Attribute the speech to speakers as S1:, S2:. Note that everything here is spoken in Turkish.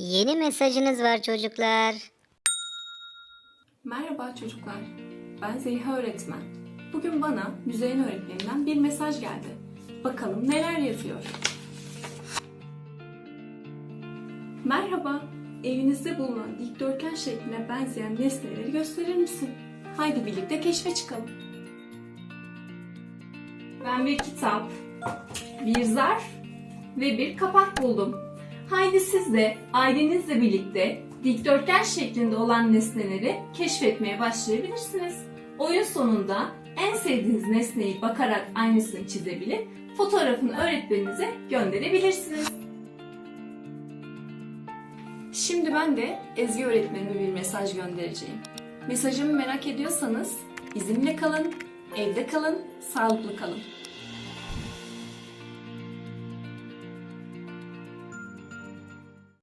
S1: Yeni mesajınız var çocuklar.
S2: Merhaba çocuklar. Ben Zeliha öğretmen. Bugün bana Müzeyyen öğretmenimden bir mesaj geldi. Bakalım neler yazıyor. Merhaba. Evinizde bulunan dikdörtgen şekline benzeyen nesneleri gösterir misin? Haydi birlikte keşfe çıkalım. Ben bir kitap, bir zarf ve bir kapak buldum. Haydi siz de ailenizle birlikte dikdörtgen şeklinde olan nesneleri keşfetmeye başlayabilirsiniz. Oyun sonunda en sevdiğiniz nesneyi bakarak aynısını çizebilip fotoğrafını öğretmeninize gönderebilirsiniz. Şimdi ben de Ezgi öğretmenime bir mesaj göndereceğim. Mesajımı merak ediyorsanız bizimle kalın, evde kalın, sağlıklı kalın.